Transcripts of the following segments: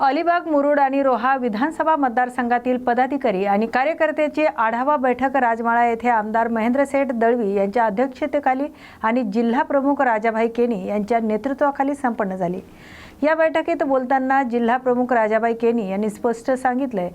अलिबाग मुरुड आणि रोहा विधानसभा मतदारसंघातील पदाधिकारी आणि कार्यकर्त्याची आढावा बैठक राजमाळा येथे आमदार महेंद्रसेठ दळवी यांच्या अध्यक्षतेखाली आणि जिल्हा प्रमुख राजाभाई केनी यांच्या नेतृत्वाखाली संपन्न झाली. या बैठकीत बोलताना जिल्हा प्रमुख राजाबाई केनी यांनी स्पष्ट सांगितलंय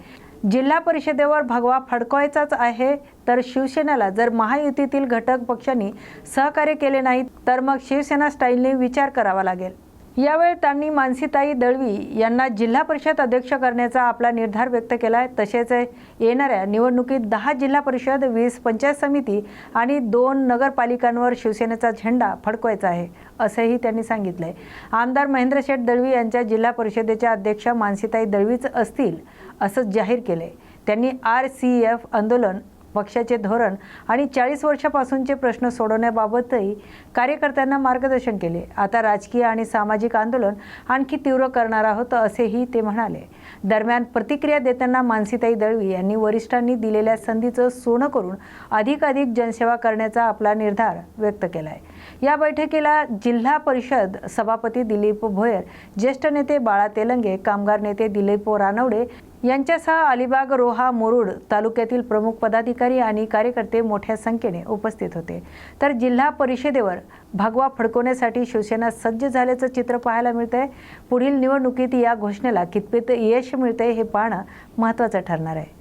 जिल्हा परिषदेवर भगवा फडकवायचाच आहे तर शिवसेनेला जर महायुतीतील घटक पक्षांनी सहकार्य केले नाही तर मग शिवसेना स्टाईलने विचार करावा लागेल. यावेळी त्यांनी मानसीताई दळवी यांना जिल्हा परिषद अध्यक्ष करण्याचा आपला निर्धार व्यक्त केला आहे तसेच येणाऱ्या निवडणुकीत दहा जिल्हा परिषद वीस पंचायत समिती आणि दोन नगरपालिकांवर शिवसेनेचा झेंडा फडकवायचा आहे असंही त्यांनी सांगितलं आहे आमदार महेंद्रशेठ दळवी यांच्या जिल्हा परिषदेच्या अध्यक्ष मानसीताई दळवीच असतील असं जाहीर केलं आहे त्यांनी आर सी एफ आंदोलन पक्षाचे धोरण आणि चाळीस वर्षापासूनचे प्रश्न सोडवण्याबाबतही कार्यकर्त्यांना मार्गदर्शन केले. आता राजकीय आणि सामाजिक आंदोलन आणखी तीव्र करणार आहोत असेही ते म्हणाले. दरम्यान प्रतिक्रिया देताना मानसीताई दळवी यांनी वरिष्ठांनी दिलेल्या संधीचं सोनं करून अधिकाधिक जनसेवा करण्याचा आपला निर्धार व्यक्त केला आहे या बैठकीला जिल्हा परिषद सभापती दिलीप भोयर ज्येष्ठ नेते बाळा तेलंगे कामगार नेते दिलीप रानवडे यांच्यासह अलिबाग रोहा मुरुड तालुक्यातील प्रमुख पदाधिकारी आणि कार्यकर्ते मोठ्या संख्येने उपस्थित होते. तर जिल्हा परिषदेवर भगवा फडकवण्यासाठी शिवसेना सज्ज झाल्याचं चित्र पाहायला मिळतंय. पुढील निवडणुकीत या घोषणेला कितपत यश मिळतंय हे पाहणं महत्त्वाचं ठरणार आहे.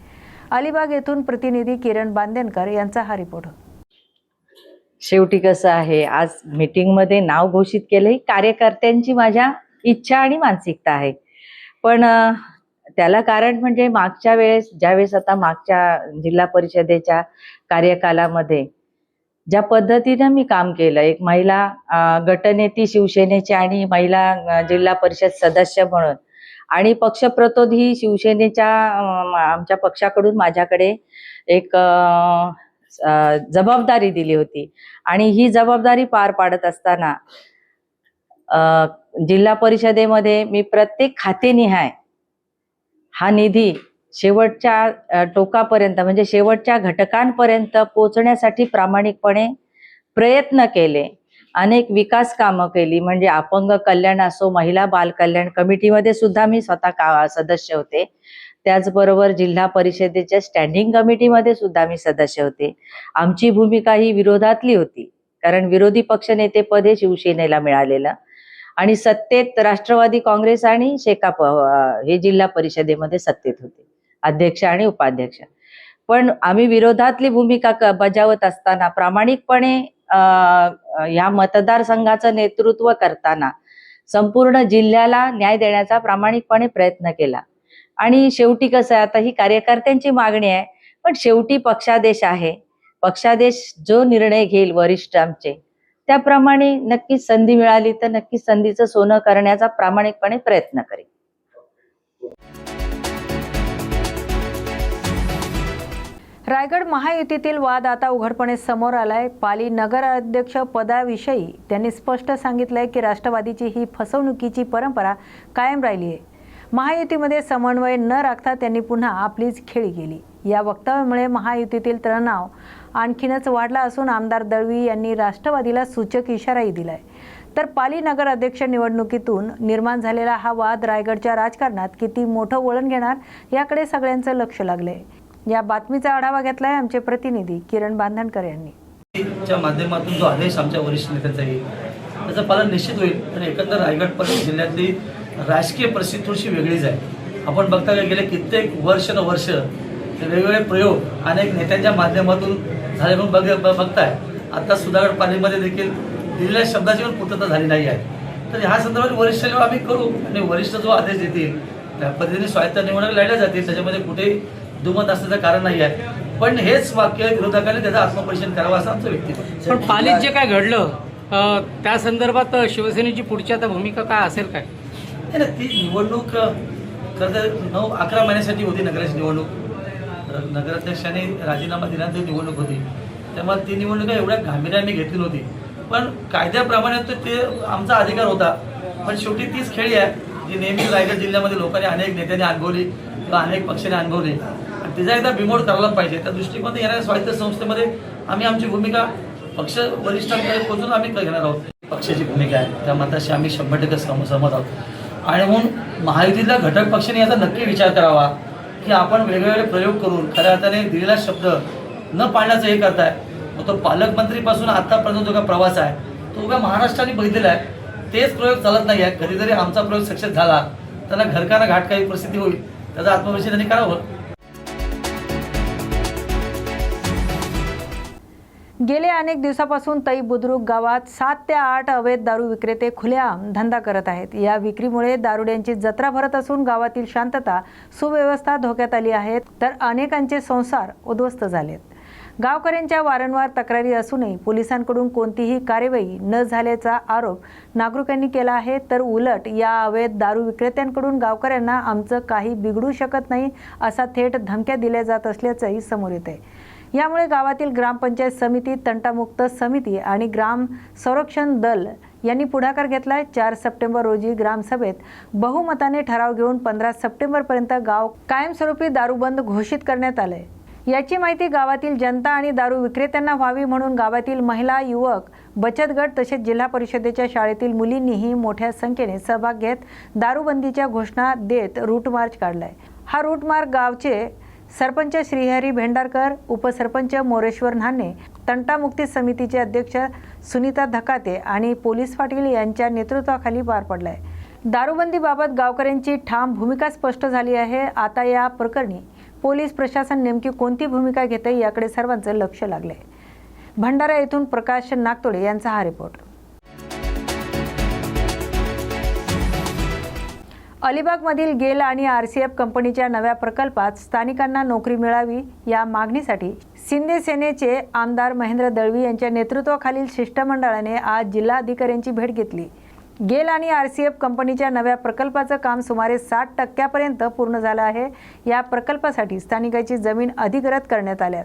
अलिबाग येथून प्रतिनिधी किरण बांदेनकर यांचा हा रिपोर्ट. शेवटी कसं आहे आज मीटिंगमध्ये नाव घोषित केलं ही कार्यकर्त्यांची माझ्या इच्छा आणि मानसिकता आहे. पण त्याला कारण म्हणजे मागच्या वेळेस ज्यावेळेस आता मागच्या जिल्हा परिषदेच्या कार्यकालामध्ये ज्या पद्धतीनं मी काम केलं एक महिला गटनेती शिवसेनेची आणि महिला जिल्हा परिषद सदस्य म्हणून आणि पक्षप्रतोधी शिवसेनेच्या आमच्या पक्षाकडून माझ्याकडे एक जबाबदारी दिली होती आणि ही जबाबदारी पार पाडत असताना जिल्हा परिषदेमध्ये मी प्रत्येक खातेनिहाय हा निधी शेवटच्या टोकापर्यंत म्हणजे शेवटच्या घटकांपर्यंत पोहोचण्यासाठी प्रामाणिकपणे प्रयत्न केले. अनेक विकास कामं केली म्हणजे अपंग कल्याण असो महिला बाल कल्याण कमिटीमध्ये सुद्धा मी स्वतः का सदस्य होते. त्याचबरोबर जिल्हा परिषदेच्या स्टँडिंग कमिटीमध्ये सुद्धा मी सदस्य होते. आमची भूमिका ही विरोधातली होती कारण विरोधी पक्षनेतेपद हे शिवसेनेला मिळालेलं. आणि सत्तेत राष्ट्रवादी काँग्रेस आणि शेकाप हे जिल्हा परिषदेमध्ये सत्तेत होते. अध्यक्ष आणि उपाध्यक्ष. पण आम्ही विरोधातली भूमिका बजावत असताना प्रामाणिकपणे या मतदारसंघाचं नेतृत्व करताना संपूर्ण जिल्ह्याला न्याय देण्याचा प्रामाणिकपणे प्रयत्न केला. आणि शेवटी कसं आहे आता ही कार्यकर्त्यांची मागणी आहे पण शेवटी पक्षादेश आहे. पक्षादेश जो निर्णय घेईल वरिष्ठ आमचे त्याप्रमाणे नक्कीच संधी मिळाली तर नक्कीच संधीचं सोनं करण्याचा प्रामाणिकपणे प्रयत्न करेल रायगड महायुतीतील वाद आता उघडपणे समोर आलाय. पाली नगराध्यक्ष पदाविषयी त्यांनी स्पष्ट सांगितलंय की राष्ट्रवादीची ही फसवणुकीची परंपरा कायम राहिली आहे. महायुतीमध्ये समन्वय न राखता त्यांनी पुन्हा आपलीच खेळी केली. या वक्तव्यामुळे महायुतीतील तणाव आणखीनच वाढला असून आमदार दळवी यांनी राष्ट्रवादीला सूचक इशाराही दिलाय. तर पाली नगर अध्यक्ष निवडणुकीतून निर्माण झालेला हा वाद रायगडच्या राजकारणात किती मोठं वळण घेणार याकडे सगळ्यांचं लक्ष लागलंय. या बातमीचा आढावा घेतलाय आमचे प्रतिनिधी किरण बांधणकर यांनी. च्या माध्यमातून जो आदेश आमच्या वरिष्ठ नेत्यांचा येईल त्याचं पालन निश्चित होईल आणि एकंदर रायगड परिसर जिल्ह्यातली राजकीय परिस्थिती थोडीशी वेगळीच आहे. आपण बघता गेले कित्येक वर्ष न वर्ष वेगवेगळे प्रयोग अनेक नेत्यांच्या माध्यमातून झाले म्हणून बघ बघताय. आता सुधागड पालीमध्ये देखील दिलेल्या शब्दाची पण पूर्तता झाली नाही आहे. तर ह्या संदर्भात वरिष्ठांवर आम्ही करू आणि वरिष्ठ जो आदेश देतील त्या पद्धतीने स्वायत्त निवडणूक लढल्या जातील त्याच्यामध्ये कुठेही दुमत असण्याचं कारण नाही आहे. पण हेच वाक्य विरोधकांनी त्याचं आत्मपरीक्षण करावं असं आमचं व्यक्तिमत पण पालीत जे काय घडलं त्या संदर्भात शिवसेनेची पुढची आता भूमिका काय असेल काय? नाही ती निवडणूक खरं तर नऊ अकरा महिन्यासाठी होती नगराची निवडणूक. नगराध्यक्षाने राजीनामा दिल्यानंतर निवडणूक होती. त्यामुळे ती निवडणूक एवढ्या गांभीर्याने घेतली नव्हती. पण कायद्याप्रमाणे तर ते आमचा अधिकार होता. पण शेवटी तीच खेळी आहे जी नेहमी रायगड जिल्ह्यामध्ये लोकांनी अनेक नेत्यांनी अनुभवली किंवा अनेक पक्षाने अनुभवली आणि तिचा एकदा बिमोड करायला पाहिजे. त्या दृष्टिकोनात येणाऱ्या स्वायत्त संस्थेमध्ये आम्ही आमची भूमिका पक्ष वरिष्ठांकडे पोहोचून आम्ही घेणार आहोत. पक्षाची भूमिका आहे. त्या मताशी आम्ही शंभर टक्के सहमत आहोत. आणि म्हणून महायुतीतल्या घटक पक्षांनी याचा नक्की विचार करावा. की आपण वेगवेगळे प्रयोग करून खऱ्या अर्थाने दिलेला शब्द न पाळण्याचं हे करताय. मग तो पालकमंत्रीपासून आतापर्यंत जो का प्रवास आहे तो उभ्या महाराष्ट्राने बघितलेला आहे. तेच प्रयोग चालत नाही आहे कधीतरी आमचा प्रयोग सक्सेस झाला. त्यांना घरकाना घाट काही परिस्थिती होईल. त्याचा आत्मविश्वास त्यांनी करावं. गेले अनेक दिवसापासून तई बुद्रुक गावात सात ते आठ अवैध दारू विक्रेते खुलेआम धंदा करत आहेत. या विक्रीमुळे दारुड्यांची जत्रा भरत असून गावातील शांतता सुव्यवस्था धोक्यात आली आहेत तर अनेकांचे संसार उद्ध्वस्त झालेत. गावकऱ्यांच्या वारंवार तक्रारी असूनही पोलिसांकडून कोणतीही कार्यवाही न झाल्याचा आरोप नागरिकांनी केला आहे तर उलट या अवैध दारू विक्रेत्यांकडून गावकऱ्यांना आमचं काही बिघडू शकत नाही असा थेट धमक्या दिल्या जात असल्याचंही समोर येत आहे यामुळे गावातील ग्रामपंचायत समिती तंटामुक्त समिती आणि ग्राम संरक्षण दल यांनी पुढाकार घेतलाय. चार सप्टेंबर रोजी ग्रामसभेत बहुमताने ठराव घेऊन पंधरा सप्टेंबरपर्यंत गाव कायमस्वरूपी दारूबंद घोषित करण्यात आलंय. याची माहिती गावातील जनता आणि दारू विक्रेत्यांना व्हावी म्हणून गावातील महिला युवक बचत गट तसेच जिल्हा परिषदेच्या शाळेतील मुलींनीही मोठ्या संख्येने सहभाग घेत दारूबंदीच्या घोषणा देत रूट मार्च काढलाय. हा रूट मार्च गावचे सरपंच श्रीहरी भेंडारकर उपसरपंच मोरेश्वर नाने तंटामुक्ती समितीचे अध्यक्ष सुनीता धकाते आणि पोलीस पाटील यांच्या नेतृत्वाखाली पार पडलाय. दारूबंदीबाबत गावकऱ्यांची ठाम भूमिका स्पष्ट झाली आहे. आता या प्रकरणी पोलीस प्रशासन नेमकी कोणती भूमिका घेते याकडे सर्वांचं लक्ष लागलंय. भंडारा येथून प्रकाश नागतोडे यांचा हा रिपोर्ट. अलिबागमधील गेल आणि आर सी एफ कंपनीच्या नव्या प्रकल्पात स्थानिकांना नोकरी मिळावी या मागणीसाठी शिंदे सेनेचे आमदार महेंद्र दळवी यांच्या नेतृत्वाखालील शिष्टमंडळाने आज जिल्हाधिकाऱ्यांची भेट घेतली. गेल आणि आर सी एफ कंपनीच्या नव्या प्रकल्पाचं काम सुमारे साठ टक्क्यापर्यंत पूर्ण झालं आहे. या प्रकल्पासाठी स्थानिकाची जमीन अधिग्रहित करण्यात आल्यात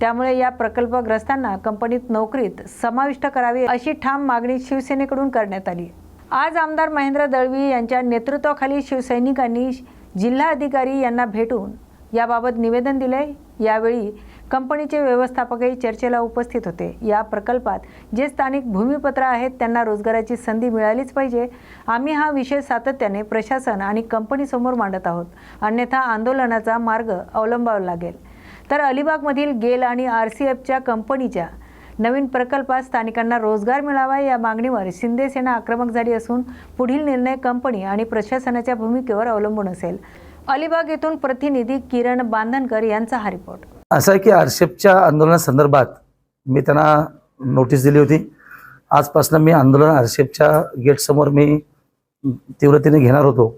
त्यामुळे या प्रकल्पग्रस्तांना कंपनीत नोकरीत समाविष्ट करावी अशी ठाम मागणी शिवसेनेकडून करण्यात आली. आज आमदार महेंद्र दळवी यांच्या नेतृत्वाखाली शिवसैनिकांनी जिल्हाधिकारी यांना भेटून याबाबत निवेदन दिले यावेळी कंपनीचे व्यवस्थापकही चर्चेला उपस्थित होते. या प्रकल्पात जे स्थानिक भूमिपत्र आहेत त्यांना रोजगाराची संधी मिळालीच पाहिजे. आम्ही हा विषय सातत्याने प्रशासन आणि कंपनीसमोर मांडत आहोत. अन्यथा आंदोलनाचा मार्ग अवलंबावा लागेल. तर अलिबागमधील गेल आणि आर सी एफच्या कंपनीच्या नवीन प्रकल्पात स्थानिकांना रोजगार मिळावा या मागणीवर शिंदे सेना आक्रमक झाली असून पुढील निर्णय कंपनी आणि प्रशासनाच्या भूमिकेवर अवलंबून असेल. अलिबाग येथून प्रतिनिधी किरण बांधनकर यांचा हा रिपोर्ट. असं आहे की आरशेपच्या आंदोलनासंदर्भात मी त्यांना नोटीस दिली होती. आजपासून मी आंदोलन आरशेपच्या गेटसमोर मी तीव्रतेने घेणार होतो.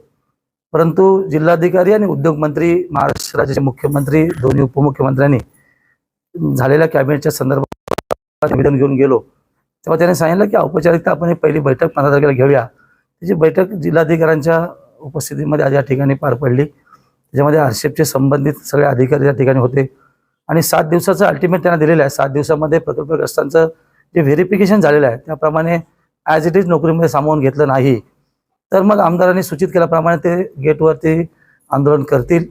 परंतु जिल्हाधिकारी आणि उद्योगमंत्री महाराष्ट्र राज्याचे मुख्यमंत्री दोन्ही उपमुख्यमंत्र्यांनी झालेल्या कॅबिनेटच्या संदर्भात निवेदन घेऊन गेलो. तेव्हा त्याने सांगितलं की औपचारिकता आपण ही पहिली बैठक पंधरा तारखेला घेऊया. त्याची बैठक जिल्हाधिकाऱ्यांच्या उपस्थितीमध्ये आज या ठिकाणी पार पडली. त्याच्यामध्ये आरशेपचे संबंधित सगळे अधिकारी या ठिकाणी होते. आणि सात दिवसाचं अल्टिमेट त्यांना दिलेलं आहे. सात दिवसामध्ये प्रकल्पग्रस्तांचं जे व्हेरिफिकेशन झालेलं आहे त्याप्रमाणे ॲज इट इज नोकरीमध्ये सामावून घेतलं नाही. तर मग आमदारांनी सूचित केल्याप्रमाणे ते गेटवरती आंदोलन करतील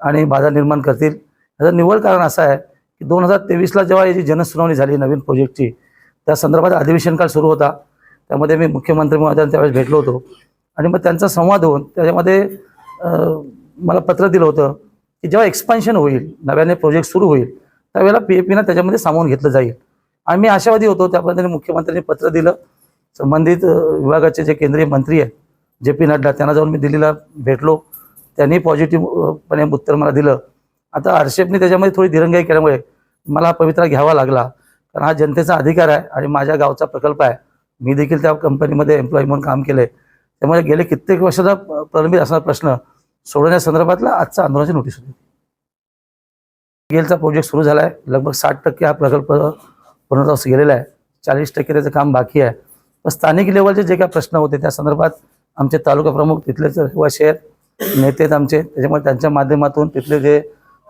आणि बाधा निर्माण करतील. याचं निव्वळ कारण असं आहे की दोन हजार तेवीसला जेव्हा याची जनसुनावणी झाली नवीन प्रोजेक्टची त्या संदर्भात अधिवेशन काळ सुरू होता. त्यामध्ये मी मुख्यमंत्री महोदयांना त्यावेळेस भेटलो होतो. आणि मग त्यांचा संवाद होऊन त्याच्यामध्ये मला पत्र दिलं होतं की जेव्हा एक्सपान्शन होईल नव्याने प्रोजेक्ट सुरू होईल त्यावेळेला पी ए पीनं त्याच्यामध्ये सामावून घेतलं जाईल. आणि मी आशावादी होतो त्या मुख्यमंत्र्यांनी पत्र दिलं. संबंधित विभागाचे जे केंद्रीय मंत्री आहेत जे पी नड्डा त्यांना जाऊन मी दिल्लीला भेटलो. त्यांनी पॉझिटिव्हपणे उत्तर मला दिलं. आता हर्षेपने त्याच्यामध्ये थोडी दिरंगाई केल्यामुळे मला हा पवित्रा घ्यावा लागला. कारण हा जनतेचा अधिकार आहे आणि माझ्या गावचा प्रकल्प आहे. मी देखील त्या कंपनीमध्ये एम्प्लॉई म्हणून काम केलं आहे त्यामुळे गेले कित्येक वर्षाचा प्रलंबित असणारा प्रश्न सोडवण्यासंदर्भातला आजचा आंदोलनाची नोटीस होती. गेलचा प्रोजेक्ट सुरू झाला आहे लगभग साठ टक्के हा प्रकल्प पूर्णत्वास गेलेला आहे. चाळीस टक्के त्याचं काम बाकी आहे. पण स्थानिक लेवलचे जे काही प्रश्न होते त्या संदर्भात आमचे तालुका प्रमुख तिथलेच रहिवासी आहेत नेते आहेत आमचे. त्याच्यामुळे त्यांच्या माध्यमातून तिथले जे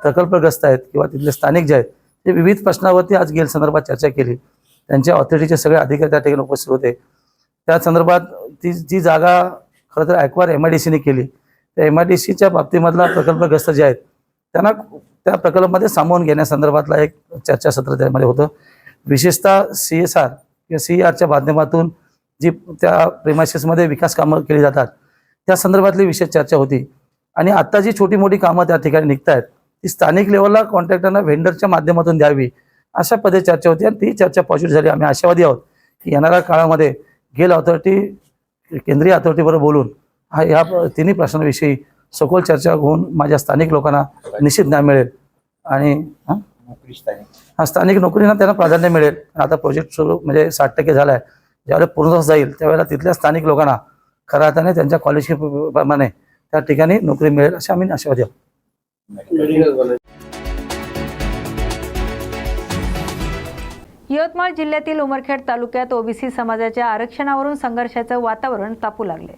प्रकल्पग्रस्त आहेत किंवा तिथले स्थानिक जे आहेत ते विविध प्रश्नावरती आज गेल संदर्भात चर्चा केली. त्यांच्या ऑथॉरिटीचे सगळे अधिकारी त्या ठिकाणी उपस्थित होते. त्या संदर्भात ती जी जागा खरं तर ॲक्वार एम आय डी सीने केली. त्या एम आय डी सीच्या बाबतीमधला प्रकल्पग्रस्त जे आहेत त्यांना त्या प्रकल्पामध्ये सामावून घेण्यासंदर्भातला एक चर्चासत्र त्यामध्ये होतं. विशेषतः सी एस आर किंवा सी आरच्या माध्यमातून जी त्या प्रेमाशेसमध्ये विकास कामं केली जातात त्या संदर्भातली विशेष चर्चा होती. आणि आत्ता जी छोटी मोठी कामं त्या ठिकाणी निघत आहेत ती स्थानिक लेवलला कॉन्ट्रॅक्टरना व्हेंडरच्या माध्यमातून द्यावी अशा पद्धती चर्चा होती. आणि ती चर्चा पॉझिटिव्ह झाली. आम्ही आशावादी आहोत की येणाऱ्या काळामध्ये गेल ऑथॉरिटी केंद्रीय ऑथॉरिटीबरोबर बोलून हा या तिन्ही प्रश्नांविषयी सखोल चर्चा होऊन माझ्या स्थानिक लोकांना निश्चित न्याय मिळेल. आणि हा? स्थानिक. नोकरीना त्यांना प्राधान्य मिळेल. आता प्रोजेक्ट सुरू म्हणजे साठ टक्के झाला आहे ज्यावेळेला पूर्ण जाईल त्यावेळेला तिथल्या स्थानिक लोकांना खऱ्या अर्थाने त्यांच्या कॉलेज प्रमाणे त्या ठिकाणी नोकरी मिळेल असे आम्ही आशावादी आहोत. यवतमाळ जिल्ह्यातील उमरखेड तालुक्यात ओबीसी समाजाच्या आरक्षणावरून संघर्षाचं वातावरण तापू लागले.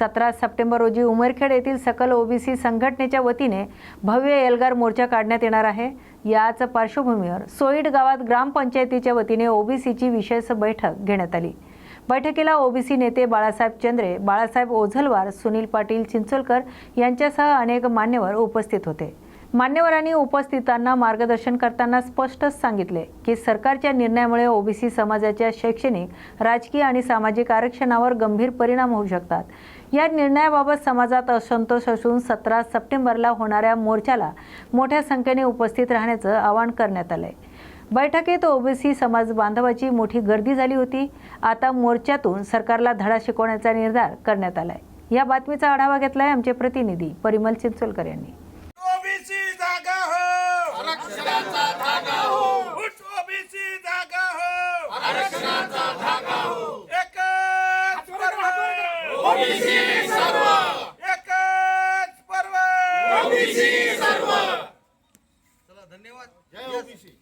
सतरा सप्टेंबर रोजी उमरखेड येथील सकल ओबीसी संघटनेच्या वतीने भव्य एल्गार मोर्चा काढण्यात येणार आहे. याच पार्श्वभूमीवर सोईड गावात ग्रामपंचायतीच्या वतीने ओबीसीची विशेष बैठक घेण्यात आली. बैठकीला ओबीसी नेते बाळासाहेब चंद्रे बाळासाहेब ओझलवार सुनील पाटील चिंचोलकर यांच्यासह अनेक मान्यवर उपस्थित होते. मान्यवरांनी उपस्थितांना मार्गदर्शन करताना स्पष्टच सांगितले की सरकारच्या निर्णयामुळे ओबीसी समाजाच्या शैक्षणिक राजकीय आणि सामाजिक आरक्षणावर गंभीर परिणाम होऊ शकतात. या निर्णयाबाबत समाजात असंतोष असून सतरा सप्टेंबरला होणाऱ्या मोर्चाला मोठ्या संख्येने उपस्थित राहण्याचं आवाहन करण्यात आलं आहे बैठकीत ओबीसी समाज बांधवाची मोठी गर्दी झाली होती. आता मोर्चातून सरकारला धडा शिकवण्याचा निर्धार करण्यात आलाय. या बातमीचा आढावा घेतलाय आमचे प्रतिनिधी परिमल चिंचोलकर यांनी. ओबीसी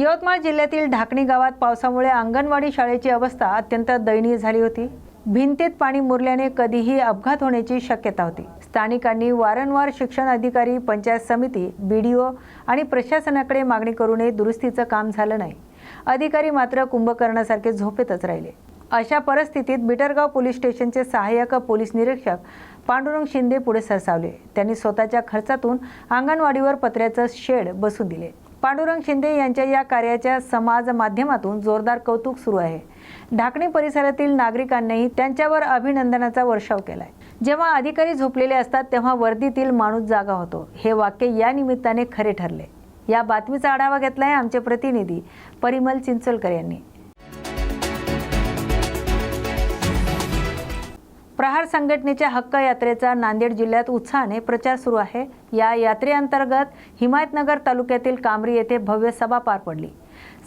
यवतमाळ जिल्ह्यातील ढाकणी गावात पावसामुळे अंगणवाडी शाळेची अवस्था अत्यंत दयनीय झाली होती. भिंतीत पाणी मुरल्याने कधीही अपघात होण्याची शक्यता होती. स्थानिकांनी वारंवार शिक्षण अधिकारी पंचायत समिती बीडीओ आणि प्रशासनाकडे मागणी करूनही दुरुस्तीचं काम झालं नाही. अधिकारी मात्र कुंभकर्णासारखे झोपेतच राहिले. अशा परिस्थितीत बिटरगाव पोलीस स्टेशनचे सहाय्यक पोलीस निरीक्षक पांडुरंग शिंदे पुढे सरसावले. त्यांनी स्वतःच्या खर्चातून अंगणवाडीवर पत्र्याचं शेड बसून दिले. पांडुरंग शिंदे यांच्या या कार्याच्या समाज माध्यमातून जोरदार कौतुक सुरू आहे. ढाकणी परिसरातील नागरिकांनीही त्यांच्यावर अभिनंदनाचा वर्षाव केलाय. जेव्हा अधिकारी झोपलेले असतात तेव्हा वर्दीतील माणूस जागा होतो. हे वाक्य या निमित्ताने खरे ठरले. या बातमीचा आढावा घेतलाय आमचे प्रतिनिधी परिमल चिंचोलकर यांनी. प्रहार संघटनेच्या हक्क यात्रेचा नांदेड जिल्ह्यात उत्साहाने प्रचार सुरू आहे. या यात्रेअंतर्गत हिमायतनगर तालुक्यातील कामरी येथे भव्य सभा पार पडली.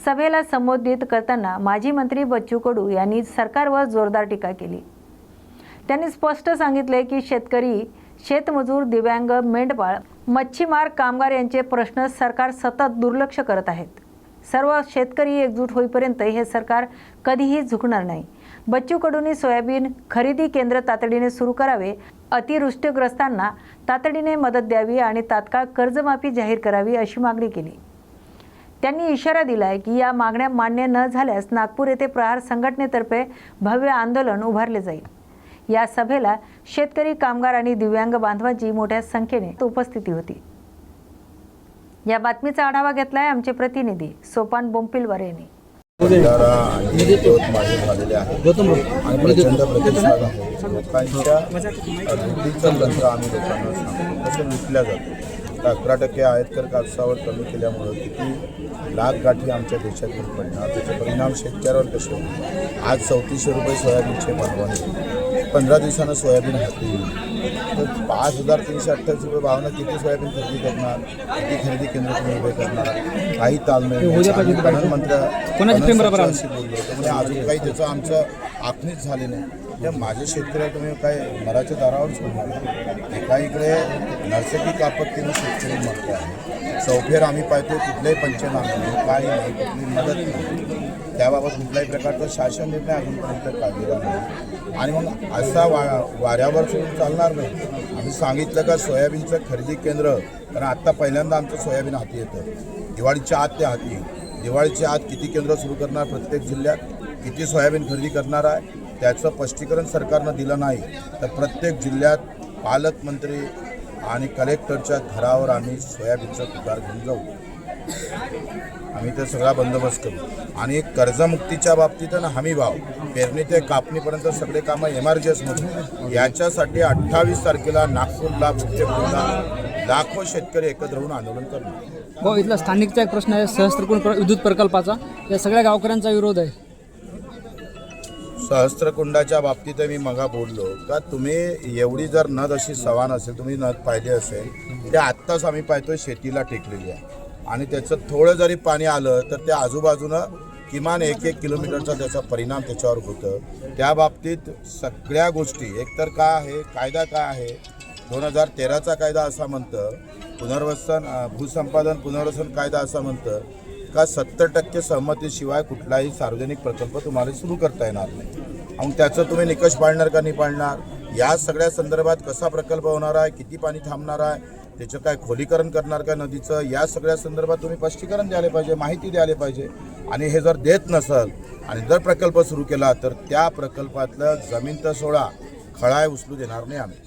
सभेला संबोधित करताना माजी मंत्री बच्चू कडू यांनी सरकारवर जोरदार टीका केली. त्यांनी स्पष्ट सांगितले की शेतकरी शेतमजूर दिव्यांग मेंढपाळ मच्छीमार कामगार यांचे प्रश्न सरकार सतत दुर्लक्ष करत आहेत. सर्व शेतकरी एकजूट होईपर्यंत हे सरकार कधीही झुकणार नाही. बच्चू कडूंनी सोयाबीन खरेदी केंद्र तातडीने सुरू करावे. अतिवृष्टीग्रस्तांना तातडीने मदत द्यावी आणि तात्काळ कर्जमाफी जाहीर करावी अशी मागणी केली. त्यांनी इशारा दिलाय की या मागण्या मान्य न झाल्यास नागपूर येथे प्रहार संघटनेतर्फे भव्य आंदोलन उभारले जाईल. या सभेला शेतकरी कामगार आणि दिव्यांग बांधवांची मोठ्या संख्येने उपस्थिती होती. या बातमीचा आढावा घेतलाय आमचे प्रतिनिधी सोपान बोंपिलवार यांनी. बंजारा आणि यवतमाळी झालेले आहेत. आणि प्रचंड प्रतिसाद आहे. लोकांच्या लुटीचं तंत्र आम्ही लोकांना सांगतो. कसं लुटल्या जातो. तर अकरा टक्के आयतकर कापसावर कमी केल्यामुळं किती लाख गाठी आमच्या देशातून पडणार. त्याचे परिणाम शेतकऱ्यावर कसे होईल आज चौतीसशे रुपये सोयाबीनचे परवाने पंधरा दिवसानं सोयाबीन येईल तर पाच हजार तीनशे अठ्ठावीस रुपये भावना किती सोयाबीन खरेदी करणार किती खरेदी केंद्र तुम्ही उभे करणार काही तालमेल प्रधानमंत्री त्यामुळे अजून काही त्याचं आमचं आखणीच झाली नाही. त्या माझ्या शेतकऱ्याला तुम्ही काय मराच्या दारावर सोडणार. एका इकडे नैसर्गिक आपत्तीनं शेतकरी मरते आहे. चौफेर आम्ही पाहतो कुठल्याही पंचनामे नाही काही नाही कुठली मदत नाही. त्याबाबत कुठल्याही प्रकारचा शासन निर्णय अजूनपर्यंत काढलेला नाही. आणि मग असा वा वाऱ्यावर सोडून चालणार नाही. आम्ही सांगितलं का सोयाबीनचं खरेदी केंद्र कारण आत्ता पहिल्यांदा आमचं सोयाबीन हाती येतं. दिवाळीच्या आत ते हाती येईल. दिवाळीच्या आत किती केंद्र सुरू करणार प्रत्येक जिल्ह्यात? किती सोयाबीन खरेदी करणार आहे? त्याचं स्पष्टीकरण सरकारनं दिलं नाही. तर प्रत्येक जिल्ह्यात पालकमंत्री आणि कलेक्टरच्या घरावर आम्ही सोयाबीनचा पुकार घेऊन जाऊ. आम्ही ते सगळा बंदोबस्त करू. आणि कर्जमुक्तीच्या बाबतीत ना हमी भाव पेरणी ते कापणीपर्यंत सगळे कामं एम आर जी एसमध्ये याच्यासाठी अठ्ठावीस तारखेला नागपूरला बुद्धेपूरला लाखो शेतकरी एकत्र होऊन आंदोलन करणार. हो इथला स्थानिकचा एक प्रश्न आहे सहस्त्रकुंड विद्युत प्रकल्पाचा. या सगळ्या गावकऱ्यांचा विरोध आहे. सहस्त्रकुंडाच्या बाबतीत मी मगा बोललो. का तुम्ही एवढी जर नद अशी सवान असेल तुम्ही नद पाहिली असेल ते आत्ताच आम्ही पाहतोय शेतीला टेकलेली आहे. आणि त्याचं थोडं जरी पाणी आलं तर त्या आजूबाजूनं किमान एक एक किलोमीटरचा त्याचा परिणाम त्याच्यावर होतं. त्या बाबतीत सगळ्या गोष्टी एकतर काय आहे कायदा काय आहे? दोन हजार तेराचा कायदा असा म्हणतं पुनर्वसन भूसंपादन पुनर्वसन कायदा असा म्हणतं का सत्तर टक्के सहमतीशिवाय कुठलाही सार्वजनिक प्रकल्प तुम्हाला सुरू करता येणार नाही. मग त्याचं तुम्ही निकष पाळणार का नाही पाळणार? या सगळ्या संदर्भात कसा प्रकल्प होणार आहे? किती पाणी थांबणार आहे? त्याचं काय खोलीकरण करणार का नदीचं या सगळ्या संदर्भात तुम्ही स्पष्टीकरण द्यायला पाहिजे माहिती द्यायला पाहिजे. आणि हे जर देत नसल आणि जर प्रकल्प सुरू केला तर त्या प्रकल्पातलं जमीन तर सोडा. खळाय उचलू देणार नाही आम्ही.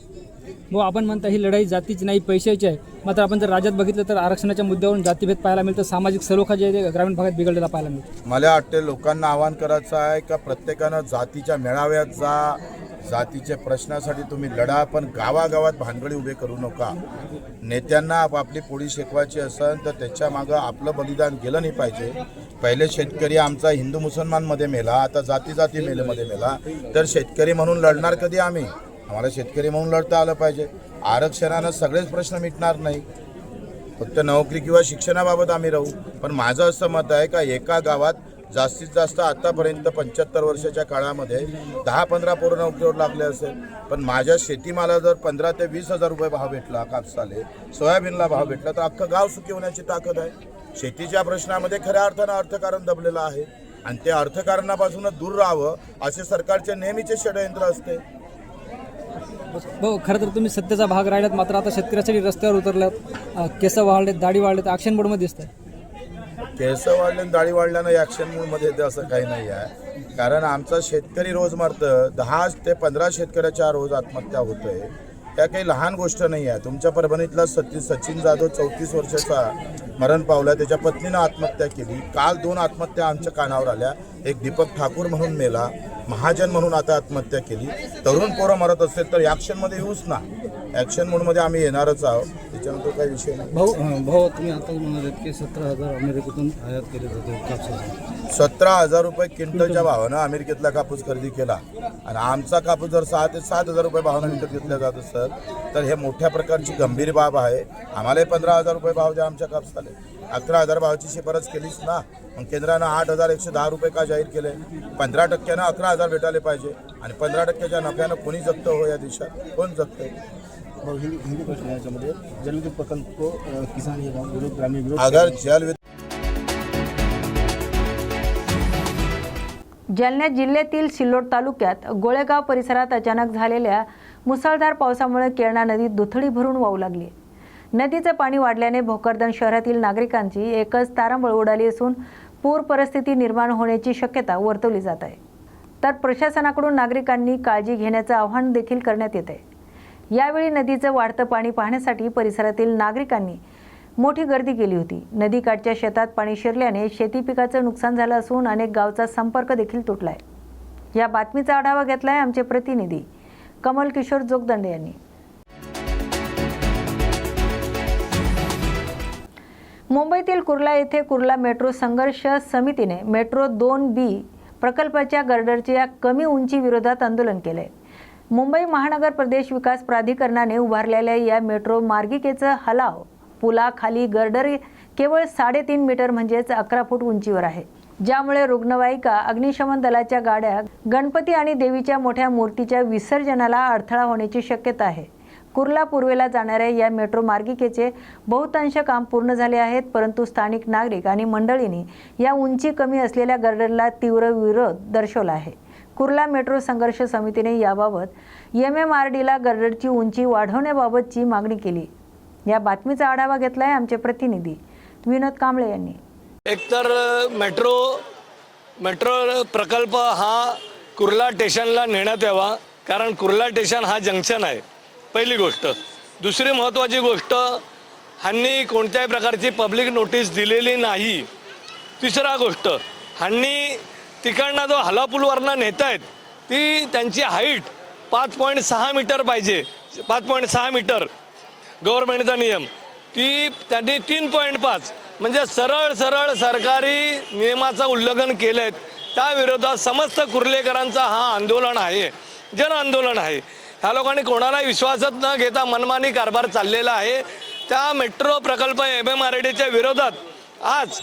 हो आपण म्हणता ही लढाई जातीची नाही पैशाची आहे. मात्र आपण जर राज्यात बघितलं तर आरक्षणाच्या मुद्द्यावरून जातीभेद पाहायला मिळतं सामाजिक सलोखा जे ग्रामीण भागात बिघडलेला पाहायला मिळतो. मला वाटते लोकांना आवाहन करायचं आहे का प्रत्येकानं जातीच्या मेळाव्यात जा जातीच्या प्रश्नासाठी तुम्ही लढा पण गावागावात भानगडी उभे करू नका. नेत्यांना आपापली पोळी शेकवायची असेल तर त्याच्या मागं आपलं बलिदान गेलं नाही पाहिजे. पहिले शेतकरी आमचा हिंदू मुसलमानमध्ये मेला आता जाती जाती मेलेमध्ये मेला. तर शेतकरी म्हणून लढणार कधी आम्ही? आम्हाला शेतकरी म्हणून लढता आलं पाहिजे. आरक्षणानं सगळेच प्रश्न मिटणार नाही. फक्त नोकरी किंवा शिक्षणाबाबत आम्ही राहू. पण माझं असं मत आहे का एका गावात जास्तीत जास्त आत्तापर्यंत पंच्याहत्तर वर्षाच्या काळामध्ये दहा पंधरा पोरं नोकरीवर लागले असेल. पण माझ्या शेतीमाला जर पंधरा ते वीस हजार रुपये भाव भेटला कापसाले सोयाबीनला भाव भेटला तर अख्खं गाव सुखी होण्याची ताकद आहे. शेतीच्या प्रश्नामध्ये खऱ्या अर्थानं अर्थकारण दबलेलं आहे. आणि ते अर्थकारणापासूनच दूर राहावं असे सरकारचे नेहमीचे षडयंत्र असते. हो खरं तर तुम्ही सत्तेचा भाग राहिलात मात्र आता शेतकऱ्यासाठी रस्त्यावर उतरलात. केसं वाढलेत दाढी वाढलेत ॲक्शन बोर्डमध्ये दिसत आहे केस वाढले आणि दाढी वाढल्यानं ॲक्शन मूळमध्ये येते असं काही नाही आहे. कारण आमचा शेतकरी रोज मारतं दहा ते पंधरा शेतकऱ्याच्या रोज आत्महत्या होतोय. त्या काही लहान गोष्ट नाही आहे तुमच्या परभणीतला सती सचिन जाधव चौतीस वर्षाचा मरण पावला त्याच्या पत्नीनं आत्महत्या केली. काल दोन आत्महत्या आमच्या कानावर आल्या. एक दीपक ठाकूर म्हणून मेला. महाजन म्हणून आता आत्महत्या केली. तरुण पोरं मरत असेल तर ॲक्शनमध्ये येऊच ना. ॲक्शन मोडमध्ये आम्ही येणारच आहोत. त्याच्यानंतर काही विषय नाही. भाऊ भाऊ तुम्ही आता म्हणाले की सतरा हजार अमेरिकेतून आयात केले जाते कापसाचा. सतरा हजार रुपये क्विंटलच्या भावानं अमेरिकेतला कापूस खरेदी केला. आणि आमचा कापूस जर सहा ते सात हजार रुपये भावानं विकत घेतला जात असेल तर हे मोठ्या प्रकारची गंभीर बाब आहे. आम्हालाही पंधरा हजार रुपये भाव द्या आमच्या कापसाले. अकरा हजार भावाची शिफारस केलीच ना मग केंद्रानं आठ हजार एकशे दहा रुपये का जाहीर केले? पंधरा टक्क्यानं अकरा हजार भेटायला पाहिजे. आणि पंधरा टक्क्याच्या नफ्यानं कोणी जगतं हो या देशात? कोण जगतं भाऊ हिंदी हिंदी प्रश्न याच्यामध्ये. जलविद्युत प्रकल्प को किसान विरोध ग्रामीण विरोध अगर जल जालना जिल्ह्यातील सिल्लोड तालुक्यात गोळेगाव परिसरात अचानक झालेल्या मुसळधार पावसामुळे केळणा नदीत दुथडी भरून वाहू लागली. नदीचं पाणी वाढल्याने भोकरदन शहरातील नागरिकांची एकच तारांबळ उडाली असून पूर परिस्थिती निर्माण होण्याची शक्यता वर्तवली जात आहे. तर प्रशासनाकडून नागरिकांनी काळजी घेण्याचं आवाहन देखील करण्यात येत आहे यावेळी नदीचं वाढतं पाणी पाहण्यासाठी परिसरातील नागरिकांनी मोठी गर्दी केली होती. नदीकाठच्या शेतात पाणी शिरल्याने शेती पिकाचं नुकसान झालं असून अनेक गावचा संपर्क देखील तुटलाय. या बातमीचा आढावा घेतलाय आमचे प्रतिनिधी कमल किशोर जोगदंडे यांनी. मुंबईतील कुर्ला येथे कुर्ला मेट्रो संघर्ष समितीने मेट्रो दोन बी प्रकल्पाच्या गर्डरच्या कमी उंची विरोधात आंदोलन केले. मुंबई महानगर प्रदेश विकास प्राधिकरणाने उभारलेल्या या मेट्रो मार्गिकेचं हलाव पुलाखाली गर्डर केवळ साडेतीन मीटर म्हणजेच अकरा फूट उंचीवर आहे. ज्यामुळे रुग्णवाहिका अग्निशमन दलाच्या गाड्या गणपती आणि देवीच्या मोठ्या मूर्तीच्या विसर्जनाला अडथळा होण्याची शक्यता आहे. कुर्ला पूर्वेला जाणाऱ्या या मेट्रो मार्गिकेचे बहुतांश काम पूर्ण झाले आहेत परंतु स्थानिक नागरिक आणि मंडळींनी या उंची कमी असलेल्या गर्डरला तीव्र विरोध दर्शवला आहे. कुर्ला मेट्रो संघर्ष समितीने याबाबत एम एम आर डीला गर्डरची उंची वाढवण्याबाबतची मागणी केली. या बातमीचा आढावा घेतलाय आमचे प्रतिनिधी विनोद कांबळे यांनी. एकतर मेट्रो मेट्रो प्रकल्प हा कुर्ला स्टेशनला नेण्यात यावा कारण कुर्ला स्टेशन हा जंक्शन आहे पहिली गोष्ट. दुसरी महत्त्वाची गोष्ट ह्यांनी कोणत्याही प्रकारची पब्लिक नोटीस दिलेली नाही. तिसरा गोष्ट ह्यांनी तिकडनं जो हलापूलवरनं नेत आहेत ती त्यांची हाईट पाच पॉईंट सहा मीटर पाहिजे पाच पॉईंट सहा मीटर. गव्हर्नमेंटचा नियम. ती त्यांनी तीन पॉईंट पाच. म्हणजे सरळ सरळ सरकारी नियमाचं उल्लंघन केलं आहे त्याविरोधात समस्त कुर्लेकरांचा हा आंदोलन आहे. जन आंदोलन आहे. ह्या लोकांनी कोणालाही विश्वासात न घेता मनमानी कारभार चाललेला आहे. त्या मेट्रो प्रकल्प एम एम आर डीच्या विरोधात आज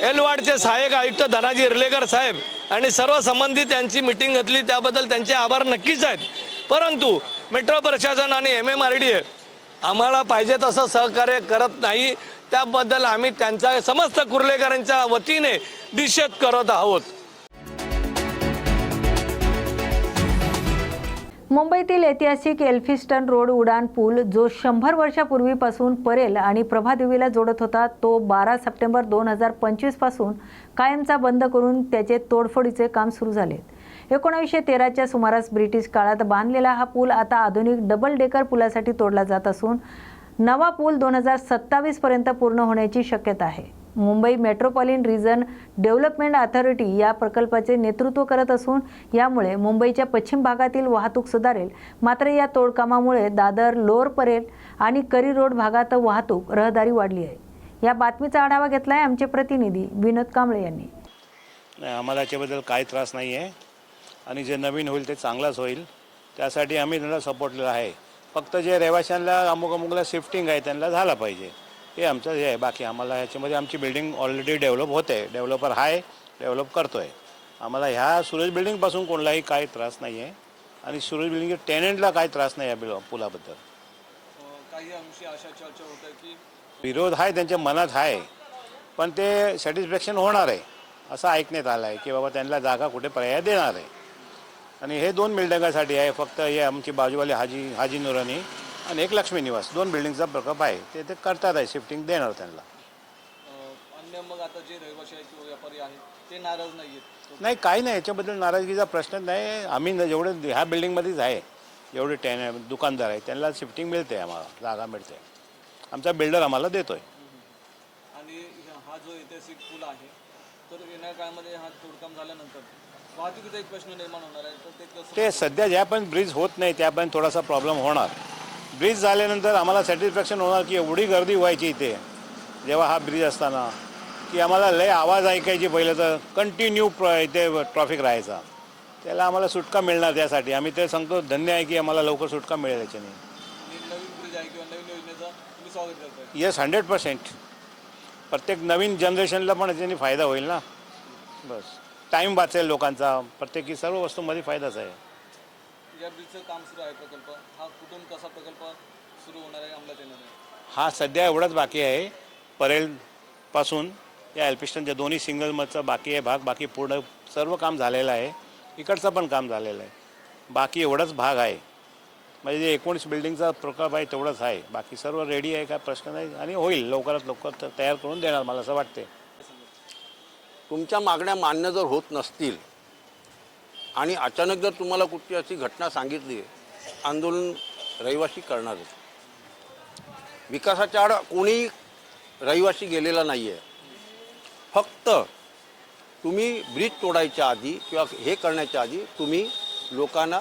एलवाडचे सहाय्यक आयुक्त धनाजी इर्लेकर साहेब आणि सर्व संबंधित यांची मिटिंग घेतली. त्याबद्दल त्यांचे आभार नक्कीच आहेत. परंतु मेट्रो प्रशासन आणि एम एम आर डी आम्हाला पाहिजे तसं सहकार्य करत नाही. त्याबद्दल आम्ही त्यांचा समस्त कुर्लेकरांच्या वतीने निषेध करत आहोत. मुंबईतील ऐतिहासिक एल्फिस्टन रोड उडान पूल जो शंभर वर्षापूर्वीपासून परेल आणि प्रभादेवीला जोडत होता तो बारा सप्टेंबर दोन हजार पंचवीसपासून कायमचा बंद करून त्याचे तोडफोडीचे काम सुरू झाले. एकोणावीसशे तेराच्या सुमारास ब्रिटिश काळात बांधलेला हा पूल आता आधुनिक डबल डेकर पुलासाठी तोडला जात असून नवा पूल दोन हजार सत्तावीसपर्यंत पूर्ण होण्याची शक्यता आहे. Mumbai metropolitan region development authority या प्रकल्पाचे नेतृत्व करत असून यामुळे मुंबईच्या पश्चिम भागातील वाहतूक सुधारेल. मात्र या तोडकामामुळे दादर लोअर परेल आणि करी रोड भागात वाहतूक रहदारी वाढली आहे. या बातमीचा आढावा आहे आमचे प्रतिनिधी विनोद कांबळे यांनी. आम्हाला याच्याबद्दल काही त्रास नाही आहे आणि जे नवीन होईल ते चांगलंच होईल. त्यासाठी आम्ही त्यांना सपोर्टला आहे. फक्त जे रहिवाशांना अमुक अमुकला शिफ्टिंग आहे त्यांना झाला पाहिजे. हे आमचं हे आहे. बाकी आम्हाला ह्याच्यामध्ये आमची बिल्डिंग ऑलरेडी डेव्हलप होते. डेव्हलपर आहे डेव्हलप करतो आहे आम्हाला ह्या सुरेश बिल्डिंगपासून कोणालाही काही त्रास नाही आहे आणि सुरेश बिल्डिंग टेनंटला काही त्रास नाही बिल पुलाबद्दल. काही अंशी अशा चर्चा की विरोध आहे त्यांच्या मनात आहे पण ते सॅटिस्फॅक्शन होणार आहे. असं ऐकण्यात आलं आहे की बाबा त्यांना जागा कुठे पर्याय देणार आहे. आणि हे दोन बिल्डिंगासाठी आहे. फक्त हे आमची बाजूवाले हाजी हाजी नुरानी आणि एक लक्ष्मी निवास. दोन बिल्डिंगचा प्रकल्प आहे. ते ते करतात आहे. शिफ्टिंग देणार त्यांना. अन्य मग आता जे रहिवासी आहेत किंवा व्यापारी आहेत ते नाराज नाही आहेत? नाही काही नाही. याच्याबद्दल नाराजगीचा प्रश्नच नाही. आम्ही जेवढे ह्या बिल्डिंगमध्येच आहे जेवढे टॅन दुकानदार आहे त्यांना शिफ्टिंग मिळते आम्हाला. जागा मिळते. आमचा बिल्डर आम्हाला देतो आहे आणि हा जो ऐतिहासिक पूल आहे तर येणाऱ्या काळामध्ये हा तोडकाम झाल्यानंतर वाहतुकीचा एक प्रश्न निर्माण होणार आहे तर ते कसं ते सध्या ज्या पण ब्रिज होत नाही त्या पण थोडासा प्रॉब्लेम होणार. ब्रिज झाल्यानंतर आम्हाला सॅटिस्फॅक्शन होणार की एवढी गर्दी व्हायची इथे. जेव्हा हा ब्रिज असताना. की आम्हाला लय आवाज ऐकायची पहिलं तर कंटिन्यू प्र इथे ट्रॉफिक राहायचा. त्याला आम्हाला सुटका मिळणार त्यासाठी. आम्ही ते सांगतो धन्य आहे की आम्हाला लवकर सुटका मिळेल याच्याने. आणि नवीन ब्रिज आहे किंवा नवीन योजनेचा तुम्ही स्वागत करताय. येस हंड्रेड पर्सेंट प्रत्येक नवीन जनरेशनला पण याच्याने फायदा होईल ना? बस. टाईम वाचेल लोकांचा. प्रत्येकी सर्व वस्तूंमध्ये फायदाच आहे. या ब्रिजचं काम सुरू आहे प्रकल्प. हा कुठून कसा प्रकल्प सुरू होणार आहे अंमलात येणार आहे? हा सध्या एवढाच बाकी आहे. परेलपासून या एल्पिस्टनच्या दोन्ही सिंगल मधचा बाकी आहे भाग बाकी पूर्ण सर्व काम झालेलं आहे. इकडचं पण काम झालेलं आहे. बाकी एवढाच भाग आहे. म्हणजे जे एकोणीस बिल्डिंगचा प्रकल्प आहे तेवढंच आहे. बाकी सर्व रेडी आहे काय प्रश्न नाही. आणि होईल. लवकरात लवकर त- तयार करून देणार मला असं वाटते तुमच्या मागण्या मान्य जर होत नसतील आणि अचानक जर तुम्हाला कुठली अशी घटना सांगितली आंदोलन रहिवासी करणारच विकासाच्या आड कोणी रहिवासी गेलेला नाही आहे फक्त तुम्ही ब्रिज तोडायच्या आधी किंवा हे करण्याच्या आधी तुम्ही लोकांना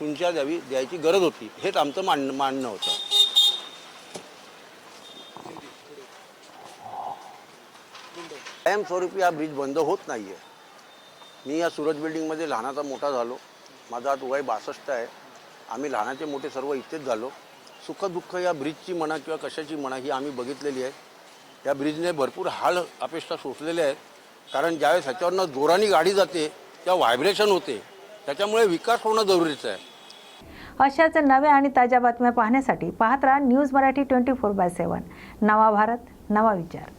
तुमच्या द्यावी द्यायची गरज होती. हेच आमचं मान मानणं होतं. कायमस्वरूपी हा ब्रिज बंद होत नाही आहे मी या सूरज बिल्डिंगमध्ये लहानाचा मोठा झालो. माझा आज वय बासष्ट आहे. आम्ही लहानाचे मोठे सर्व इथेच झालो. सुखदुःख या ब्रिजची म्हणा किंवा कशाची म्हणा ही आम्ही बघितलेली आहे. या ब्रिजने भरपूर हाल अपेक्षा सोसलेले आहेत. कारण ज्यावेळेस ह्याच्यावरनं जोराने गाडी जाते त्या व्हायब्रेशन होते. त्याच्यामुळे विकास होणं जरुरीचं आहे. अशाच नव्या आणि ताज्या बातम्या पाहण्यासाठी पाहत राहा news Marathi twenty four by seven नवा भारत नवा विचार.